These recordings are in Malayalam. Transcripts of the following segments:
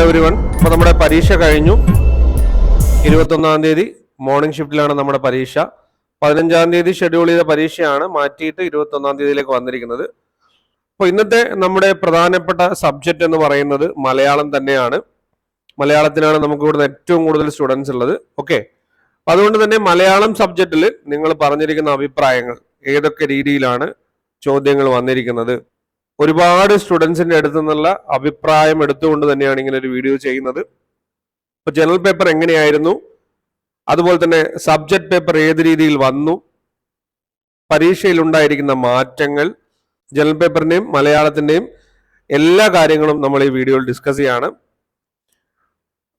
ഹലോ എവരി വൺ നമ്മുടെ പരീക്ഷ കഴിഞ്ഞു. ഇരുപത്തൊന്നാം തീയതി മോർണിംഗ് ഷിഫ്റ്റിലാണ് നമ്മുടെ പരീക്ഷ. പതിനഞ്ചാം തീയതി ഷെഡ്യൂൾ ചെയ്ത പരീക്ഷയാണ് മാറ്റിയിട്ട് ഇരുപത്തൊന്നാം തീയതിയിലേക്ക് വന്നിരിക്കുന്നത്. അപ്പോൾ ഇന്നത്തെ നമ്മുടെ പ്രധാനപ്പെട്ട സബ്ജക്റ്റ് എന്ന് പറയുന്നത് മലയാളം തന്നെയാണ്. മലയാളത്തിനാണ് നമുക്ക് ഇവിടുന്ന് ഏറ്റവും കൂടുതൽ സ്റ്റുഡൻസ് ഉള്ളത്. ഓക്കെ അതുകൊണ്ട് തന്നെ മലയാളം സബ്ജക്റ്റിൽ നിങ്ങൾ പറഞ്ഞിരിക്കുന്ന അഭിപ്രായങ്ങൾ ഏതൊക്കെ രീതിയിലാണ് ചോദ്യങ്ങൾ വന്നിരിക്കുന്നത്? ഒരുപാട് സ്റ്റുഡൻസിന്റെ അടുത്ത് നിന്നുള്ള അഭിപ്രായം എടുത്തുകൊണ്ട് തന്നെയാണ് ഇങ്ങനെ ഒരു വീഡിയോ ചെയ്യുന്നത്. ഇപ്പൊ ജനറൽ പേപ്പർ എങ്ങനെയായിരുന്നു? അതുപോലെ തന്നെ സബ്ജക്ട് പേപ്പർ ഏത് രീതിയിൽ വന്നു? പരീക്ഷയിൽ ഉണ്ടായിരിക്കുന്ന മാറ്റങ്ങൾ ജനറൽ പേപ്പറിന്റെയും മലയാളത്തിന്റെയും എല്ലാ കാര്യങ്ങളും നമ്മൾ ഈ വീഡിയോയിൽ ഡിസ്കസ് ചെയ്യാണ്.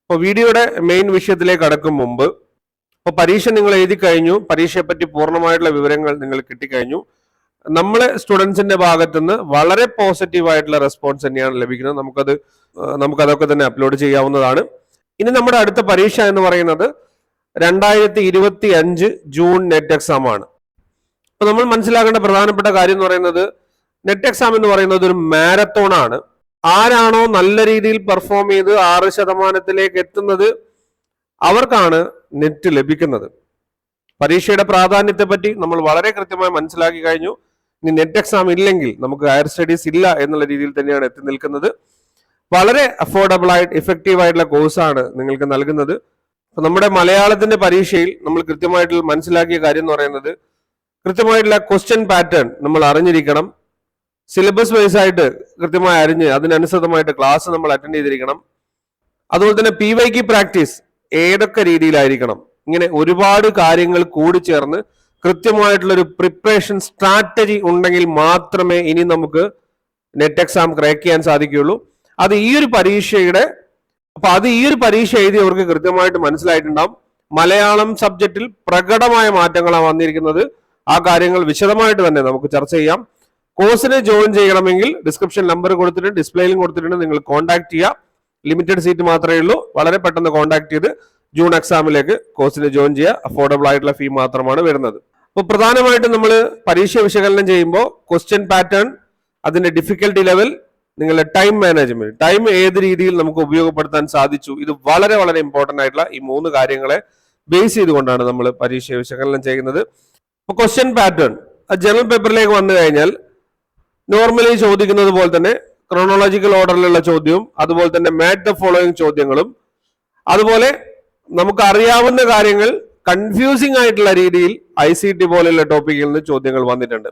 അപ്പോൾ വീഡിയോയുടെ മെയിൻ വിഷയത്തിലേക്ക് അടക്കും മുമ്പ് അപ്പോൾ പരീക്ഷ നിങ്ങൾ എഴുതി കഴിഞ്ഞു. പരീക്ഷയെ പറ്റി പൂർണമായിട്ടുള്ള വിവരങ്ങൾ നിങ്ങൾ കിട്ടിക്കഴിഞ്ഞു. നമ്മളെ സ്റ്റുഡൻസിന്റെ ഭാഗത്തുനിന്ന് വളരെ പോസിറ്റീവ് ആയിട്ടുള്ള റെസ്പോൺസ് തന്നെയാണ് ലഭിക്കുന്നത്. നമുക്കത് നമുക്ക് നമുക്കതൊക്കെ തന്നെ അപ്ലോഡ് ചെയ്യാവുന്നതാണ്. ഇനി നമ്മുടെ അടുത്ത പരീക്ഷ എന്ന് പറയുന്നത് രണ്ടായിരത്തി ഇരുപത്തി അഞ്ച് ജൂൺ നെറ്റ് എക്സാം ആണ്. അപ്പൊ നമ്മൾ മനസ്സിലാക്കേണ്ട പ്രധാനപ്പെട്ട കാര്യം എന്ന് പറയുന്നത് നെറ്റ് എക്സാം എന്ന് പറയുന്നത് ഒരു മാരത്തോൺ ആണ്. ആരാണോ നല്ല രീതിയിൽ പെർഫോം ചെയ്ത് ആറ് ശതമാനത്തിലേക്ക് എത്തുന്നത് അവർക്കാണ് നെറ്റ് ലഭിക്കുന്നത്. പരീക്ഷയുടെ പ്രാധാന്യത്തെ പറ്റി നമ്മൾ വളരെ കൃത്യമായി മനസ്സിലാക്കി കഴിഞ്ഞു. ഇനി നെറ്റ് എക്സാം ഇല്ലെങ്കിൽ നമുക്ക് ഹയർ സ്റ്റഡീസ് ഇല്ല എന്നുള്ള രീതിയിൽ തന്നെയാണ് എത്തി നിൽക്കുന്നത്. വളരെ അഫോർഡബിൾ ആയിട്ട് ഇഫക്റ്റീവ് ആയിട്ടുള്ള കോഴ്സാണ് നിങ്ങൾക്ക് നൽകുന്നത്. അപ്പൊ നമ്മുടെ മലയാളത്തിന്റെ പരീക്ഷയിൽ നമ്മൾ കൃത്യമായിട്ട് മനസ്സിലാക്കിയ കാര്യം എന്ന് പറയുന്നത് കൃത്യമായിട്ടുള്ള ക്വസ്റ്റ്യൻ പാറ്റേൺ നമ്മൾ അറിഞ്ഞിരിക്കണം. സിലബസ് വൈസ് ആയിട്ട് കൃത്യമായി അറിഞ്ഞ് അതിനനുസൃതമായിട്ട് ക്ലാസ് നമ്മൾ അറ്റൻഡ് ചെയ്തിരിക്കണം. അതുപോലെ തന്നെ പി വൈക്ക് പ്രാക്ടീസ് ഏതൊക്കെ രീതിയിലായിരിക്കണം? ഇങ്ങനെ ഒരുപാട് കാര്യങ്ങൾ കൂടിച്ചേർന്ന് കൃത്യമായിട്ടുള്ള ഒരു പ്രിപ്പറേഷൻ സ്ട്രാറ്റജി ഉണ്ടെങ്കിൽ മാത്രമേ ഇനി നമുക്ക് നെറ്റ് എക്സാം ക്രാക്ക് ചെയ്യാൻ സാധിക്കുകയുള്ളൂ. അത് ഈ ഒരു പരീക്ഷയുടെ അപ്പൊ അത് ഈ ഒരു പരീക്ഷ എഴുതിയവർക്ക് കൃത്യമായിട്ട് മനസ്സിലായിട്ടുണ്ടാവും. മലയാളം സബ്ജക്റ്റിൽ പ്രകടമായ മാറ്റങ്ങളാണ് വന്നിരിക്കുന്നത്. ആ കാര്യങ്ങൾ വിശദമായിട്ട് തന്നെ നമുക്ക് ചർച്ച ചെയ്യാം. കോഴ്സിന് ജോയിൻ ചെയ്യണമെങ്കിൽ ഡിസ്ക്രിപ്ഷൻ നമ്പർ കൊടുത്തിട്ടുണ്ട് ഡിസ്പ്ലേയിലും കൊടുത്തിട്ടുണ്ട്. നിങ്ങൾ കോൺടാക്ട് ചെയ്യുക. ലിമിറ്റഡ് സീറ്റ് മാത്രമേ ഉള്ളൂ. വളരെ പെട്ടെന്ന് കോൺടാക്ട് ചെയ്ത് ജൂൺ എക്സാമിലേക്ക് കോഴ്സിന് ജോയിൻ ചെയ്യുക. അഫോർഡബിൾ ആയിട്ടുള്ള ഫീ മാത്രമാണ് വരുന്നത്. അപ്പോൾ പ്രധാനമായിട്ടും നമ്മൾ പരീക്ഷ വിശകലനം ചെയ്യുമ്പോൾ ക്വസ്റ്റ്യൻ പാറ്റേൺ അതിന്റെ ഡിഫിക്കൽട്ടി ലെവൽ നിങ്ങളുടെ ടൈം മാനേജ്മെന്റ് ടൈം ഏത് രീതിയിൽ നമുക്ക് ഉപയോഗപ്പെടുത്താൻ സാധിച്ചു? ഇത് വളരെ വളരെ ഇമ്പോർട്ടന്റ് ആയിട്ടുള്ള ഈ മൂന്ന് കാര്യങ്ങളെ ബേസ് ചെയ്തുകൊണ്ടാണ് നമ്മൾ പരീക്ഷ വിശകലനം ചെയ്യുന്നത്. അപ്പോൾ ക്വസ്റ്റ്യൻ പാറ്റേൺ ജനറൽ പേപ്പറിലേക്ക് വന്നു കഴിഞ്ഞാൽ നോർമലി ചോദിക്കുന്നത് പോലെ തന്നെ ക്രോണോളജിക്കൽ ഓർഡറിലുള്ള ചോദ്യവും അതുപോലെ തന്നെ മാറ്റ് ദ ഫോളോയിങ് ചോദ്യങ്ങളും. അതുപോലെ നമുക്ക് അറിയാവുന്ന കാര്യങ്ങൾ കൺഫ്യൂസിംഗ് ആയിട്ടുള്ള രീതിയിൽ ഐ സി ടി പോലെയുള്ള ടോപ്പിക്കിൽ നിന്ന് ചോദ്യങ്ങൾ വന്നിട്ടുണ്ട്.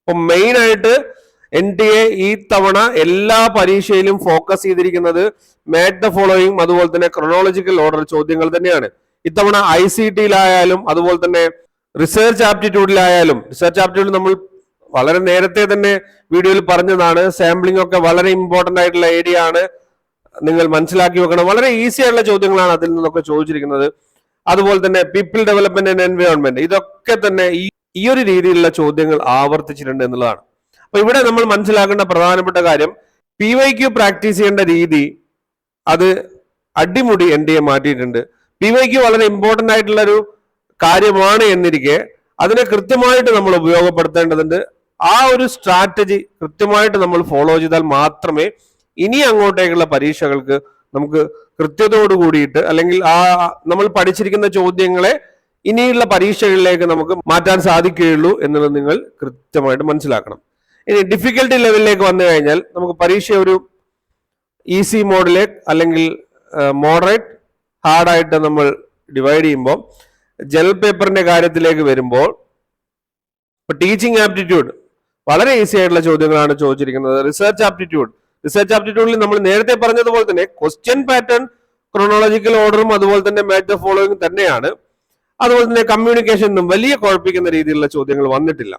അപ്പൊ മെയിൻ ആയിട്ട് എൻ ടി എ ഈ തവണ എല്ലാ പരീക്ഷയിലും ഫോക്കസ് ചെയ്തിരിക്കുന്നത് മാറ്റ് ദ ഫോളോയിങ് അതുപോലെ തന്നെ ക്രൊണോളജിക്കൽ ഓർഡർ ചോദ്യങ്ങൾ തന്നെയാണ്. ഇത്തവണ ഐ സി ടിയിലായാലും അതുപോലെ തന്നെ റിസർച്ച് ആപ്റ്റിറ്റ്യൂഡിലായാലും റിസർച്ച് ആപ്റ്റിറ്റ്യൂഡിൽ നമ്മൾ വളരെ നേരത്തെ തന്നെ വീഡിയോയിൽ പറഞ്ഞതാണ്. സാമ്പിളിംഗ് ഒക്കെ വളരെ ഇമ്പോർട്ടന്റ് ആയിട്ടുള്ള ഏരിയ ആണ്. നിങ്ങൾ മനസ്സിലാക്കി വെക്കണം. വളരെ ഈസി ആയിട്ടുള്ള ചോദ്യങ്ങളാണ് അതിൽ നിന്നൊക്കെ ചോദിച്ചിരിക്കുന്നത്. അതുപോലെ തന്നെ പീപ്പിൾ ഡെവലപ്മെന്റ് ആൻഡ് എൻവയോൺമെന്റ് ഇതൊക്കെ തന്നെ ഈ ഈ ഒരു രീതിയിലുള്ള ചോദ്യങ്ങൾ ആവർത്തിച്ചിട്ടുണ്ട് എന്നുള്ളതാണ്. അപ്പൊ ഇവിടെ നമ്മൾ മനസ്സിലാക്കേണ്ട പ്രധാനപ്പെട്ട കാര്യം പി വൈ ക്യു പ്രാക്ടീസ് ചെയ്യേണ്ട രീതി അത് അടിമുടി എൻ ഡി എ മാറ്റിയിട്ടുണ്ട്. പി വൈ ക്യു വളരെ ഇമ്പോർട്ടന്റ് ആയിട്ടുള്ള ഒരു കാര്യമാണ് എന്നിരിക്കെ അതിനെ കൃത്യമായിട്ട് നമ്മൾ ഉപയോഗപ്പെടുത്തേണ്ടതുണ്ട്. ആ ഒരു സ്ട്രാറ്റജി കൃത്യമായിട്ട് നമ്മൾ ഫോളോ ചെയ്താൽ മാത്രമേ ഇനി അങ്ങോട്ടേക്കുള്ള പരീക്ഷകൾക്ക് നമുക്ക് കൃത്യതയോട് കൂടിയിട്ട് അല്ലെങ്കിൽ ആ നമ്മൾ പഠിച്ചിരിക്കുന്ന ചോദ്യങ്ങളെ ഇനിയുള്ള പരീക്ഷകളിലേക്ക് നമുക്ക് മാറ്റാൻ സാധിക്കുകയുള്ളൂ എന്നുള്ളത് നിങ്ങൾ കൃത്യമായിട്ട് മനസ്സിലാക്കണം. ഇനി ഡിഫിക്കൽട്ടി ലെവലിലേക്ക് വന്നു കഴിഞ്ഞാൽ നമുക്ക് പരീക്ഷ ഒരു ഈസി മോഡിലേക്ക് അല്ലെങ്കിൽ മോഡറേറ്റ് ഹാർഡായിട്ട് നമ്മൾ ഡിവൈഡ് ചെയ്യുമ്പോൾ ജനറൽ പേപ്പറിന്റെ കാര്യത്തിലേക്ക് വരുമ്പോൾ ഇപ്പൊ ടീച്ചിങ് ആപ്റ്റിറ്റ്യൂഡ് വളരെ ഈസി ആയിട്ടുള്ള ചോദ്യങ്ങളാണ് ചോദിച്ചിരിക്കുന്നത്. റിസർച്ച് ആപ്റ്റിറ്റ്യൂഡ് റിസർച്ച് ആപ്റ്റിറ്റ്യൂഡിൽ നമ്മൾ നേരത്തെ പറഞ്ഞതുപോലെ തന്നെ ക്വസ്റ്റ്യൻ പാറ്റേൺ ക്രോണോളജിക്കൽ ഓർഡറും അതുപോലെ തന്നെ മാറ്റർ ഫോളോയിങ് തന്നെയാണ്. അതുപോലെ തന്നെ കമ്മ്യൂണിക്കേഷനും വലിയ കുഴപ്പിക്കുന്ന രീതിയിലുള്ള ചോദ്യങ്ങൾ വന്നിട്ടില്ല.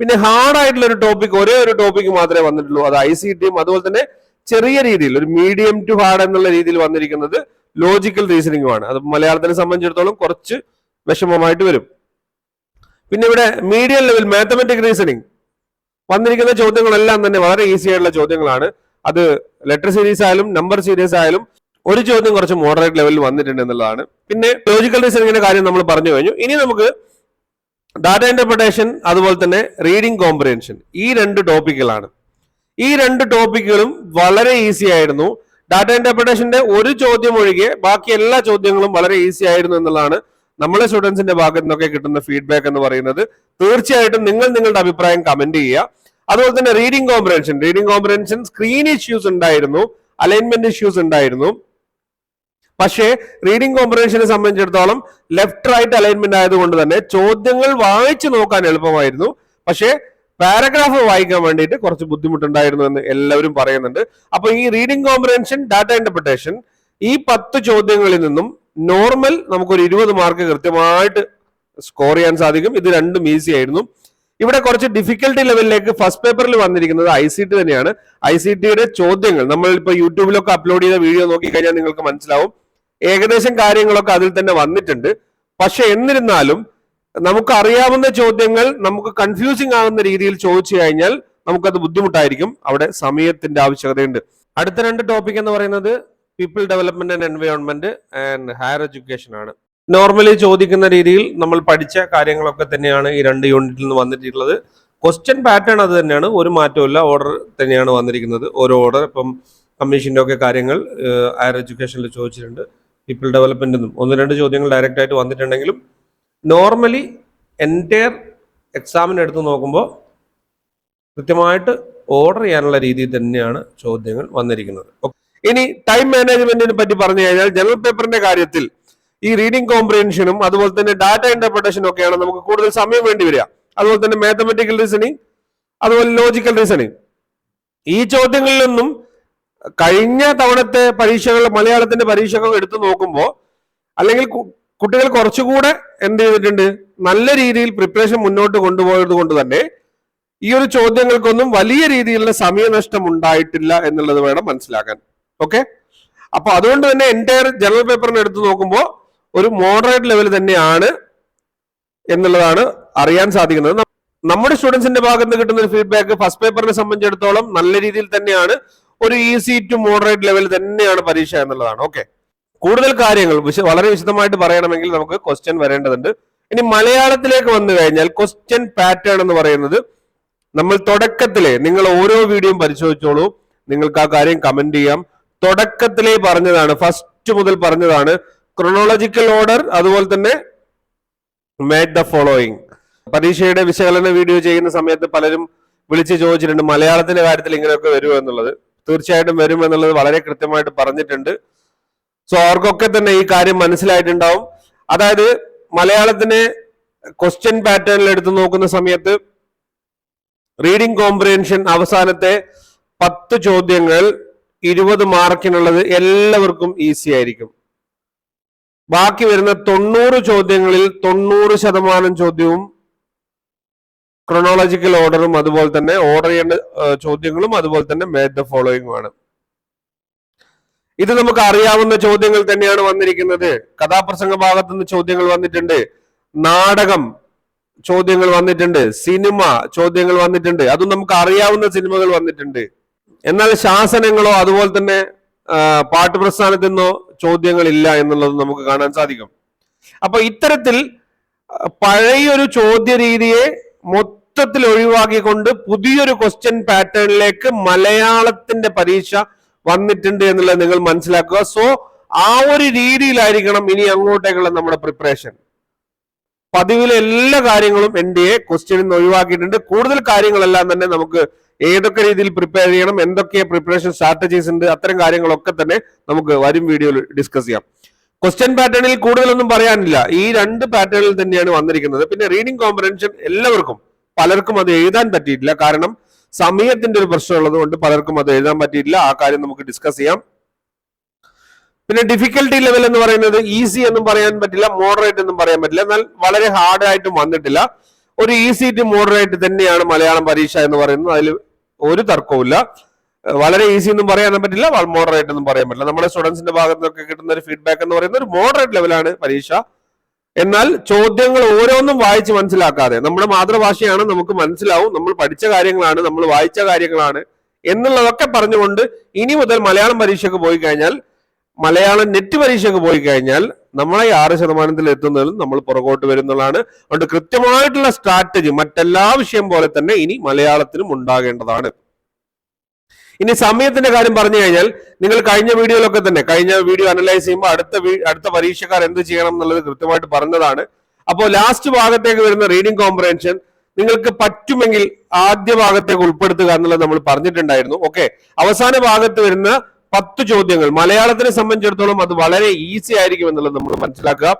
പിന്നെ ഹാർഡ് ആയിട്ടുള്ള ഒരു ടോപ്പിക് ഒരേ ഒരു ടോപ്പിക് മാത്രമേ വന്നിട്ടുള്ളൂ. അത് ഐ സി ടിയും അതുപോലെ തന്നെ ചെറിയ രീതിയിൽ ഒരു മീഡിയം ടു ഹാർഡ് എന്നുള്ള രീതിയിൽ വന്നിരിക്കുന്നത് ലോജിക്കൽ റീസണിംഗുമാണ് അത് മലയാളത്തിനെ സംബന്ധിച്ചിടത്തോളം കുറച്ച് വിഷമമായിട്ട് വരും. പിന്നെ ഇവിടെ മീഡിയം ലെവൽ മാത്തമെറ്റിക് റീസണിംഗ് വന്നിരിക്കുന്ന ചോദ്യങ്ങളെല്ലാം തന്നെ വളരെ ഈസി ആയിട്ടുള്ള ചോദ്യങ്ങളാണ്. അത് ലെറ്റർ സീരീസ് ആയാലും നമ്പർ സീരീസ് ആയാലും ഒരു ചോദ്യം കുറച്ച് മോഡറേറ്റ് ലെവലിൽ വന്നിട്ടുണ്ട് എന്നുള്ളതാണ്. പിന്നെ ലോജിക്കൽ റീസണിങ്ങിന്റെ കാര്യം നമ്മൾ പറഞ്ഞു കഴിഞ്ഞു. ഇനി നമുക്ക് ഡാറ്റ ഇന്റർപ്രിട്ടേഷൻ അതുപോലെ തന്നെ റീഡിംഗ് കോംപ്രിഹെൻഷൻ ഈ രണ്ട് ടോപ്പിക്കുകളാണ് ഈ രണ്ട് ടോപ്പിക്കുകളും വളരെ ഈസി ആയിരുന്നു. ഡാറ്റ ഇന്റർപ്രിട്ടേഷന്റെ ഒരു ചോദ്യം ഒഴികെ ബാക്കി എല്ലാ ചോദ്യങ്ങളും വളരെ ഈസി ആയിരുന്നു എന്നുള്ളതാണ് നമ്മളെ സ്റ്റുഡൻസിന്റെ ഭാഗത്തു നിന്നൊക്കെ കിട്ടുന്ന ഫീഡ്ബാക്ക് എന്ന് പറയുന്നത് തീർച്ചയായിട്ടും നിങ്ങൾ നിങ്ങളുടെ അഭിപ്രായം കമന്റ് ചെയ്യുക. അതുപോലെ തന്നെ reading comprehension reading comprehension screen issues ഉണ്ടായിരുന്നു അലൈൻമെന്റ് ഇഷ്യൂസ് ഉണ്ടായിരുന്നു. പക്ഷേ റീഡിംഗ് കോംപ്രഹൻഷനെ സംബന്ധിച്ചിടത്തോളം ലെഫ്റ്റ് റൈറ്റ് അലൈൻമെന്റ് ആയതുകൊണ്ട് തന്നെ ചോദ്യങ്ങൾ വായിച്ചു നോക്കാൻ എളുപ്പമായിരുന്നു. പക്ഷേ പാരഗ്രാഫ് വായിക്കാൻ വേണ്ടിയിട്ട് കുറച്ച് ബുദ്ധിമുട്ടുണ്ടായിരുന്നു എന്ന് എല്ലാവരും പറയുന്നുണ്ട്. അപ്പൊ ഈ റീഡിംഗ് കോംപ്രഹൻഷൻ ഡാറ്റ ഇന്റർപ്രിട്ടേഷൻ ഈ പത്ത് ചോദ്യങ്ങളിൽ നിന്നും നോർമൽ നമുക്കൊരു ഇരുപത് മാർക്ക് കൃത്യമായിട്ട് സ്കോർ ചെയ്യാൻ സാധിക്കും. ഇത് രണ്ടും ഈസി ആയിരുന്നു. ഇവിടെ കുറച്ച് ഡിഫിക്കൽട്ടി ലെവലിലേക്ക് ഫസ്റ്റ് പേപ്പറിൽ വന്നിരിക്കുന്നത് ഐ സി ടി തന്നെയാണ്. ഐ സി ടിയുടെ ചോദ്യങ്ങൾ. നമ്മൾ ഇപ്പൊ യൂട്യൂബിലൊക്കെ അപ്ലോഡ് ചെയ്ത വീഡിയോ നോക്കി കഴിഞ്ഞാൽ നിങ്ങൾക്ക് മനസ്സിലാവും. ഏകദേശം കാര്യങ്ങളൊക്കെ അതിൽ തന്നെ വന്നിട്ടുണ്ട്. പക്ഷെ എന്നിരുന്നാലും നമുക്ക് അറിയാവുന്ന ചോദ്യങ്ങൾ നമുക്ക് കൺഫ്യൂസിങ് ആകുന്ന രീതിയിൽ ചോദിച്ചു കഴിഞ്ഞാൽ നമുക്കത് ബുദ്ധിമുട്ടായിരിക്കും. അവിടെ സമയത്തിന്റെ ആവശ്യകതയുണ്ട്. അടുത്ത രണ്ട് ടോപ്പിക് എന്ന് പറയുന്നത് people development and environment and higher education ആണ്. നോർമലി ചോദിക്കുന്ന രീതിയിൽ നമ്മൾ പഠിച്ച കാര്യങ്ങളൊക്കെ തന്നെയാണ് ഈ രണ്ട് യൂണിറ്റിൽ നിന്ന് വന്നിട്ടുള്ളത്. ക്വസ്റ്റ്യൻ പാറ്റേൺ അത് തന്നെയാണ്. ഒരു മാറ്റമില്ല ഓർഡർ തന്നെയാണ് വന്നിരിക്കുന്നത്. ഓരോ ഓർഡർ ഇപ്പം കമ്മീഷന്റെ ഒക്കെ കാര്യങ്ങൾ ഹയർ എഡ്യൂക്കേഷനിൽ ചോദിച്ചിട്ടുണ്ട്. പീപ്പിൾ ഡെവലപ്മെന്റിനും ഒന്ന് രണ്ട് ചോദ്യങ്ങൾ ഡയറക്റ്റ് ആയിട്ട് വന്നിട്ടുണ്ടെങ്കിലും നോർമലി എന്റയർ എക്സാമിന് എടുത്ത് നോക്കുമ്പോൾ കൃത്യമായിട്ട് ഓർഡർ ചെയ്യാനുള്ള രീതിയിൽ തന്നെയാണ് ചോദ്യങ്ങൾ വന്നിരിക്കുന്നത്. ഇനി ടൈം മാനേജ്മെന്റിനെ പറ്റി പറഞ്ഞു കഴിഞ്ഞാൽ ജനറൽ പേപ്പറിന്റെ കാര്യത്തിൽ ഈ റീഡിംഗ് കോംപ്രിഹെൻഷനും അതുപോലെ തന്നെ ഡാറ്റ ഇന്റർപ്രിട്ടേഷനും ഒക്കെയാണ് നമുക്ക് കൂടുതൽ സമയം വേണ്ടി വരിക. അതുപോലെ തന്നെ മാത്തമെറ്റിക്കൽ റീസണിങ് അതുപോലെ ലോജിക്കൽ റീസണിങ് ഈ ചോദ്യങ്ങളിൽ ചോദ്യങ്ങളിലൊന്നും കഴിഞ്ഞ തവണത്തെ പരീക്ഷകൾ മലയാളത്തിന്റെ പരീക്ഷകൾ എടുത്തു നോക്കുമ്പോൾ അല്ലെങ്കിൽ കുട്ടികൾ കുറച്ചുകൂടെ എന്ത് ചെയ്തിട്ടുണ്ട്? നല്ല രീതിയിൽ പ്രിപ്പറേഷൻ മുന്നോട്ട് കൊണ്ടുപോയത് കൊണ്ട് തന്നെ ഈ ഒരു ചോദ്യങ്ങൾക്കൊന്നും വലിയ രീതിയിലുള്ള സമയനഷ്ടം ഉണ്ടായിട്ടില്ല എന്നുള്ളത് വേണം മനസ്സിലാക്കാൻ. ഓക്കെ അപ്പൊ അതുകൊണ്ട് തന്നെ എന്റയർ ജനറൽ പേപ്പറിനെ എടുത്ത് നോക്കുമ്പോൾ ഒരു മോഡറേറ്റ് ലെവൽ തന്നെയാണ് എന്നുള്ളതാണ് അറിയാൻ സാധിക്കുന്നത്. നമ്മുടെ സ്റ്റുഡൻസിന്റെ ഭാഗത്ത് കിട്ടുന്ന ഒരു ഫീഡ്ബാക്ക് ഫസ്റ്റ് പേപ്പറിനെ സംബന്ധിച്ചിടത്തോളം നല്ല രീതിയിൽ തന്നെയാണ് ഒരു ഈസി ടു മോഡറേറ്റ് ലെവൽ തന്നെയാണ് പരീക്ഷ എന്നുള്ളതാണ്. ഓക്കെ കൂടുതൽ കാര്യങ്ങൾ വളരെ വിശദമായിട്ട് പറയണമെങ്കിൽ നമുക്ക് ക്വസ്റ്റ്യൻ വരേണ്ടതുണ്ട്. ഇനി മലയാളത്തിലേക്ക് വന്നു കഴിഞ്ഞാൽ ക്വസ്റ്റ്യൻ പാറ്റേൺ എന്ന് പറയുന്നത് നമ്മൾ തുടക്കത്തിലെ നിങ്ങൾ ഓരോ വീഡിയോയും പരിശോധിച്ചോളൂ. നിങ്ങൾക്ക് ആ കാര്യം കമന്റ് ചെയ്യാം. തുടക്കത്തിലേ പറഞ്ഞതാണ് ഫസ്റ്റ് മുതൽ പറഞ്ഞതാണ്. ക്രോണോളജിക്കൽ ഓർഡർ അതുപോലെ തന്നെ മേഡ് ദ ഫോളോയിങ് പരീക്ഷയുടെ വിശകലന വീഡിയോ ചെയ്യുന്ന സമയത്ത് പലരും വിളിച്ച് ചോദിച്ചിട്ടുണ്ട് മലയാളത്തിന്റെ കാര്യത്തിൽ ഇങ്ങനെയൊക്കെ വരുമോ എന്നുള്ളത്. തീർച്ചയായിട്ടും വരും എന്നുള്ളത് വളരെ കൃത്യമായിട്ട് പറഞ്ഞിട്ടുണ്ട്. സോ അവർക്കൊക്കെ തന്നെ ഈ കാര്യം മനസ്സിലായിട്ടുണ്ടാവും. അതായത് മലയാളത്തിനെ ക്വസ്റ്റ്യൻ പാറ്റേണിൽ എടുത്തു നോക്കുന്ന സമയത്ത് റീഡിംഗ് കോംപ്രിഹെൻഷൻ അവസാനത്തെ പത്ത് ചോദ്യങ്ങൾ ഇരുപത് മാർക്കിനുള്ളത് എല്ലാവർക്കും ഈസി ആയിരിക്കും. ബാക്കി വരുന്ന തൊണ്ണൂറ് ചോദ്യങ്ങളിൽ തൊണ്ണൂറ് ശതമാനം ചോദ്യവും ക്രൊണോളജിക്കൽ ഓർഡറും അതുപോലെ തന്നെ ഓർഡർ ചെയ്യേണ്ട ചോദ്യങ്ങളും അതുപോലെ തന്നെ മേഡ് ദ ഫോളോയിങ് ആണ്. ഇത് നമുക്ക് അറിയാവുന്ന ചോദ്യങ്ങൾ തന്നെയാണ് വന്നിരിക്കുന്നത്. കഥാപ്രസംഗ ഭാഗത്തു നിന്ന് ചോദ്യങ്ങൾ വന്നിട്ടുണ്ട്. നാടകം ചോദ്യങ്ങൾ വന്നിട്ടുണ്ട്. സിനിമ ചോദ്യങ്ങൾ വന്നിട്ടുണ്ട്. അതും നമുക്ക് അറിയാവുന്ന സിനിമകൾ വന്നിട്ടുണ്ട്. എന്നാൽ ശാസനങ്ങളോ അതുപോലെ തന്നെ പാട്ടുപ്രസ്ഥാനത്തിൽ പാട്ട് പ്രസ്ഥാനത്തിൽ നിന്നോ ചോദ്യങ്ങളില്ല എന്നുള്ളത് നമുക്ക് കാണാൻ സാധിക്കും. അപ്പൊ ഇത്തരത്തിൽ പഴയൊരു ചോദ്യ രീതിയെ മൊത്തത്തിൽ ഒഴിവാക്കിക്കൊണ്ട് പുതിയൊരു ക്വസ്റ്റ്യൻ പാറ്റേണിലേക്ക് മലയാളത്തിന്റെ പരീക്ഷ വന്നിട്ടുണ്ട് എന്നുള്ളത് നിങ്ങൾ മനസ്സിലാക്കുക. സോ ആ ഒരു രീതിയിലായിരിക്കണം ഇനി അങ്ങോട്ടേക്കുള്ള നമ്മുടെ പ്രിപ്പറേഷൻ പതിവിലെ എല്ലാ കാര്യങ്ങളും എൻ ഡി എ ക്വസ്റ്റ്യനിൽ നിന്ന് ഒഴിവാക്കിയിട്ടുണ്ട്. കൂടുതൽ കാര്യങ്ങളെല്ലാം തന്നെ നമുക്ക് ഏതൊക്കെ രീതിയിൽ പ്രിപ്പയർ ചെയ്യണം എന്തൊക്കെ പ്രിപ്പറേഷൻ സ്ട്രാറ്റജീസ് ഉണ്ട് അത്തരം കാര്യങ്ങളൊക്കെ തന്നെ നമുക്ക് വരും വീഡിയോയിൽ ഡിസ്കസ് ചെയ്യാം. ക്വസ്റ്റ്യൻ പാറ്റേണിൽ കൂടുതലൊന്നും പറയാനില്ല. ഈ രണ്ട് പാറ്റേണിൽ തന്നെയാണ് വന്നിരിക്കുന്നത്. പിന്നെ റീഡിംഗ് കോമ്പറൻഷൻ എല്ലാവർക്കും പലർക്കും അത് എഴുതാൻ പറ്റിയിട്ടില്ല. കാരണം സമയത്തിന്റെ ഒരു പ്രശ്നം ഉള്ളത് കൊണ്ട് പലർക്കും അത് എഴുതാൻ പറ്റിയിട്ടില്ല. ആ കാര്യം നമുക്ക് ഡിസ്കസ് ചെയ്യാം. പിന്നെ ഡിഫിക്കൽട്ടി ലെവൽ എന്ന് പറയുന്നത് ഈസി എന്നും പറയാൻ പറ്റില്ല മോഡറേറ്റ് എന്നും പറയാൻ പറ്റില്ല. എന്നാൽ വളരെ ഹാർഡ് ആയിട്ടും വന്നിട്ടില്ല. ഒരു ഈസി ടു മോഡറേറ്റ് തന്നെയാണ് മലയാളം പരീക്ഷ എന്ന് പറയുന്നത്. അതിൽ ഒരു തർക്കവുമില്ല. വളരെ ഈസി എന്നും പറയാൻ പറ്റില്ല മോഡറേറ്റ് എന്നും പറയാൻ പറ്റില്ല. നമ്മുടെ സ്റ്റുഡൻസിന്റെ ഭാഗത്ത് നിന്നൊക്കെ കിട്ടുന്ന ഒരു ഫീഡ്ബാക്ക് എന്ന് പറയുന്ന ഒരു മോഡറേറ്റ് ലെവലാണ് പരീക്ഷ. എന്നാൽ ചോദ്യങ്ങൾ ഓരോന്നും വായിച്ച് മനസ്സിലാക്കാതെ നമ്മുടെ മാതൃഭാഷയാണ് നമുക്ക് മനസ്സിലാവും നമ്മൾ പഠിച്ച കാര്യങ്ങളാണ് നമ്മൾ വായിച്ച കാര്യങ്ങളാണ് എന്നുള്ളതൊക്കെ പറഞ്ഞുകൊണ്ട് ഇനി മുതൽ മലയാളം പരീക്ഷയ്ക്ക് പോയി കഴിഞ്ഞാൽ മലയാളം നെറ്റ് പരീക്ഷയ്ക്ക് പോയി കഴിഞ്ഞാൽ നമ്മളെ ആറ് ശതമാനത്തിൽ എത്തുന്നതിലും നമ്മൾ പുറകോട്ട് വരുന്നതാണ് അതുകൊണ്ട് കൃത്യമായിട്ടുള്ള സ്ട്രാറ്റജി മറ്റെല്ലാ വിഷയം പോലെ തന്നെ ഇനി മലയാളത്തിനും ഉണ്ടാകേണ്ടതാണ്. ഇനി സമയത്തിന്റെ കാര്യം പറഞ്ഞു കഴിഞ്ഞാൽ നിങ്ങൾ കഴിഞ്ഞ വീഡിയോയിലൊക്കെ തന്നെ കഴിഞ്ഞ വീഡിയോ അനലൈസ് ചെയ്യുമ്പോൾ അടുത്ത അടുത്ത പരീക്ഷക്കാർ എന്ത് ചെയ്യണം എന്നുള്ളത് കൃത്യമായിട്ട് പറഞ്ഞതാണ്. അപ്പോൾ ലാസ്റ്റ് ഭാഗത്തേക്ക് വരുന്ന റീഡിംഗ് കോംപ്രഹെൻഷൻ നിങ്ങൾക്ക് പറ്റുമെങ്കിൽ ആദ്യ ഭാഗത്തേക്ക് ഉൾപ്പെടുത്തുക എന്നുള്ളത് നമ്മൾ പറഞ്ഞിട്ടുണ്ടായിരുന്നു. ഓക്കെ അവസാന ഭാഗത്ത് വരുന്ന പത്ത് ചോദ്യങ്ങൾ. മലയാളത്തിനെ സംബന്ധിച്ചിടത്തോളം അത് വളരെ ഈസി ആയിരിക്കും എന്നുള്ളത് നമ്മൾ മനസ്സിലാക്കുക.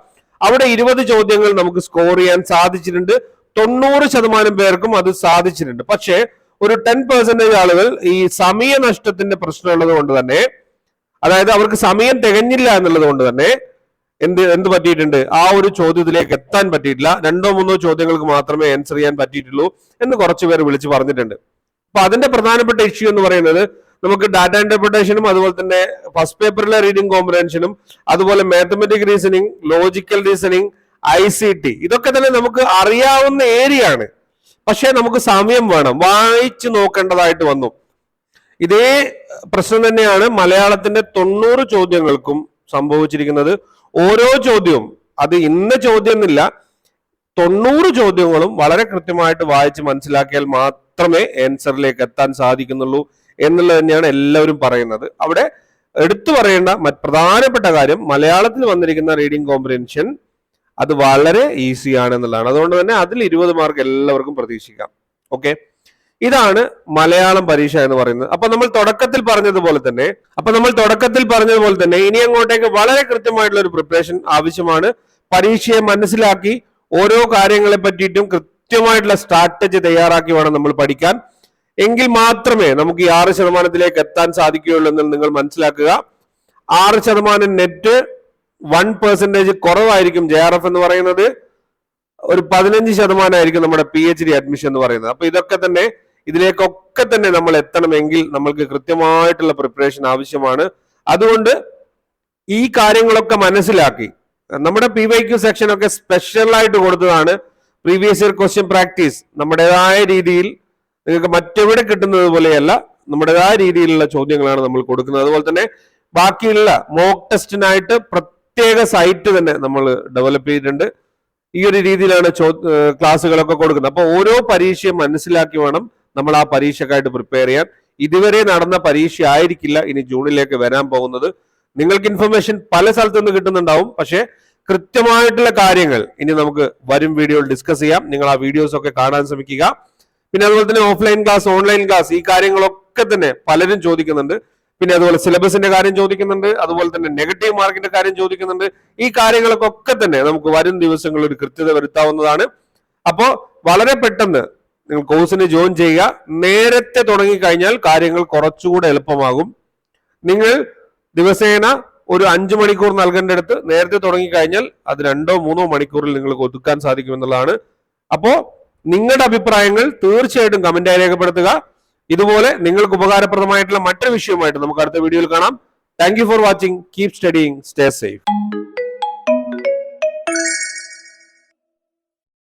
അവിടെ ഇരുപത് ചോദ്യങ്ങൾ നമുക്ക് സ്കോർ ചെയ്യാൻ സാധിച്ചിട്ടുണ്ട്. തൊണ്ണൂറ് ശതമാനം പേർക്കും അത് സാധിച്ചിട്ടുണ്ട്. പക്ഷേ ഒരു ടെൻ പെർസെന്റേജ് ആളുകൾ ഈ സമയ നഷ്ടത്തിന്റെ പ്രശ്നമുള്ളത് കൊണ്ട് തന്നെ അതായത് അവർക്ക് സമയം തികഞ്ഞില്ല എന്നുള്ളത് കൊണ്ട് തന്നെ എന്ത് എന്ത് പറ്റിയിട്ടുണ്ട്? ആ ഒരു ചോദ്യത്തിലേക്ക് എത്താൻ പറ്റിയിട്ടില്ല. രണ്ടോ മൂന്നോ ചോദ്യങ്ങൾക്ക് മാത്രമേ ആൻസർ ചെയ്യാൻ പറ്റിയിട്ടുള്ളൂ എന്ന് കുറച്ച് പേർ വിളിച്ച് പറഞ്ഞിട്ടുണ്ട്. അപ്പൊ അതിന്റെ പ്രധാനപ്പെട്ട ഇഷ്യൂ എന്ന് പറയുന്നത് നമുക്ക് ഡാറ്റ ഇന്റർപ്രിട്ടേഷനും അതുപോലെ തന്നെ ഫസ്റ്റ് പേപ്പറിലെ റീഡിംഗ് കോമ്പിനേഷനും അതുപോലെ mathematic reasoning logical reasoning I C T ഇതൊക്കെ തന്നെ നമുക്ക് അറിയാവുന്ന ഏരിയ ആണ്. പക്ഷേ നമുക്ക് സമയം വേണം. വായിച്ചു നോക്കേണ്ടതായിട്ട് വന്നു. ഇതേ പ്രശ്നം തന്നെയാണ് മലയാളത്തിന്റെ തൊണ്ണൂറ് ചോദ്യങ്ങൾക്കും സംഭവിച്ചിരിക്കുന്നത്. ഓരോ ചോദ്യവും അത് ഇന്ന ചോദ്യം എന്നില്ല തൊണ്ണൂറ് ചോദ്യങ്ങളും വളരെ കൃത്യമായിട്ട് വായിച്ച് മനസ്സിലാക്കിയാൽ മാത്രമേ ആൻസറിലേക്ക് എത്താൻ സാധിക്കുന്നുള്ളൂ. എന്നുള്ളത് തന്നെയാണ് എല്ലാവരും പറയുന്നത്. അവിടെ എടുത്തു പറയേണ്ട പ്രധാനപ്പെട്ട കാര്യം മലയാളത്തിൽ വന്നിരിക്കുന്ന റീഡിംഗ് കോമ്പ്രിഹെൻഷൻ അത് വളരെ ഈസി ആണ് എന്നുള്ളതാണ്. അതുകൊണ്ട് തന്നെ അതിൽ ഇരുപത് മാർക്ക് എല്ലാവർക്കും പ്രതീക്ഷിക്കാം. ഓക്കെ ഇതാണ് മലയാളം പരീക്ഷ എന്ന് പറയുന്നത്. അപ്പൊ നമ്മൾ തുടക്കത്തിൽ പറഞ്ഞതുപോലെ തന്നെ അപ്പൊ നമ്മൾ തുടക്കത്തിൽ പറഞ്ഞതുപോലെ തന്നെ ഇനി അങ്ങോട്ടേക്ക് വളരെ കൃത്യമായിട്ടുള്ള ഒരു പ്രിപ്പറേഷൻ ആവശ്യമാണ്. പരീക്ഷയെ മനസ്സിലാക്കി ഓരോ കാര്യങ്ങളെ പറ്റിയിട്ടും കൃത്യമായിട്ടുള്ള സ്ട്രാറ്റജി തയ്യാറാക്കി വേണം നമ്മൾ പഠിക്കാൻ. എങ്കിൽ മാത്രമേ നമുക്ക് ഈ ആറ് ശതമാനത്തിലേക്ക് എത്താൻ സാധിക്കുകയുള്ളൂ എന്ന് നിങ്ങൾ മനസ്സിലാക്കുക. ആറ് ശതമാനം നെറ്റ് വൺ പെർസെന്റേജ് കുറവായിരിക്കും ജെ ആർ എഫ് എന്ന് പറയുന്നത്. ഒരു പതിനഞ്ച് ശതമാനമായിരിക്കും നമ്മുടെ പി എച്ച് ഡി അഡ്മിഷൻ എന്ന് പറയുന്നത്. അപ്പൊ ഇതൊക്കെ തന്നെ ഇതിലേക്കൊക്കെ തന്നെ നമ്മൾ എത്തണമെങ്കിൽ നമ്മൾക്ക് കൃത്യമായിട്ടുള്ള പ്രിപ്പറേഷൻ ആവശ്യമാണ്. അതുകൊണ്ട് ഈ കാര്യങ്ങളൊക്കെ മനസ്സിലാക്കി. നമ്മുടെ പി വൈ ക്യു സെക്ഷൻ ഒക്കെ സ്പെഷ്യലായിട്ട് കൊടുത്തതാണ് പ്രീവിയസ് ഇയർ ക്വസ്റ്റ്യൻ പ്രാക്ടീസ് നമ്മുടേതായ രീതിയിൽ നിങ്ങൾക്ക് മറ്റെവിടെ കിട്ടുന്നത് പോലെയല്ല നമ്മുടേതായ രീതിയിലുള്ള ചോദ്യങ്ങളാണ് നമ്മൾ കൊടുക്കുന്നത്. അതുപോലെ തന്നെ ബാക്കിയുള്ള മോക്ക് ടെസ്റ്റിനായിട്ട് പ്രത്യേക സൈറ്റ് തന്നെ നമ്മൾ ഡെവലപ്പ് ചെയ്തിട്ടുണ്ട്. ഈ ഒരു രീതിയിലാണ് ചോ ക്ലാസ്സുകളൊക്കെ കൊടുക്കുന്നത്. അപ്പോൾ ഓരോ പരീക്ഷയും മനസ്സിലാക്കി വേണം നമ്മൾ ആ പരീക്ഷക്കായിട്ട് പ്രിപ്പയർ ചെയ്യാൻ. ഇതുവരെ നടന്ന പരീക്ഷ ആയിരിക്കില്ല ഇനി ജൂണിലേക്ക് വരാൻ പോകുന്നത്. നിങ്ങൾക്ക് ഇൻഫർമേഷൻ പല സ്ഥലത്തു നിന്ന് കിട്ടുന്നുണ്ടാവും. പക്ഷേ കൃത്യമായിട്ടുള്ള കാര്യങ്ങൾ ഇനി നമുക്ക് വരും വീഡിയോയിൽ ഡിസ്കസ് ചെയ്യാം. നിങ്ങൾ ആ വീഡിയോസ് ഒക്കെ കാണാൻ ശ്രമിക്കുക. പിന്നെ അതുപോലെ തന്നെ ഓഫ്ലൈൻ ക്ലാസ് ഓൺലൈൻ ക്ലാസ് ഈ കാര്യങ്ങളൊക്കെ തന്നെ പലരും ചോദിക്കുന്നുണ്ട്. പിന്നെ അതുപോലെ സിലബസിന്റെ കാര്യം ചോദിക്കുന്നുണ്ട്. അതുപോലെ തന്നെ നെഗറ്റീവ് മാർക്കിന്റെ കാര്യം ചോദിക്കുന്നുണ്ട്. ഈ കാര്യങ്ങൾക്കൊക്കെ തന്നെ നമുക്ക് വരും ദിവസങ്ങളിൽ ഒരു കൃത്യത വരുത്താവുന്നതാണ്. അപ്പോൾ വളരെ പെട്ടെന്ന് നിങ്ങൾ കോഴ്സിന് ജോയിൻ ചെയ്യുക. നേരത്തെ തുടങ്ങിക്കഴിഞ്ഞാൽ കാര്യങ്ങൾ കുറച്ചുകൂടെ എളുപ്പമാകും. നിങ്ങൾ ദിവസേന ഒരു അഞ്ചു മണിക്കൂർ നൽകേണ്ടടുത്ത് നേരത്തെ തുടങ്ങിക്കഴിഞ്ഞാൽ അത് രണ്ടോ മൂന്നോ മണിക്കൂറിൽ നിങ്ങൾക്ക് ഒതുക്കാൻ സാധിക്കുമെന്നുള്ളതാണ്. അപ്പോ നിങ്ങളുടെ അഭിപ്രായങ്ങൾ തീർച്ചയായിട്ടും കമന്റായി രേഖപ്പെടുത്തുക. ഇതുപോലെ നിങ്ങൾക്ക് ഉപകാരപ്രദമായിട്ടുള്ള മറ്റൊരു വിഷയവുമായിട്ട് നമുക്ക് അടുത്ത വീഡിയോയിൽ കാണാം. Thank for watching keep studying stay safe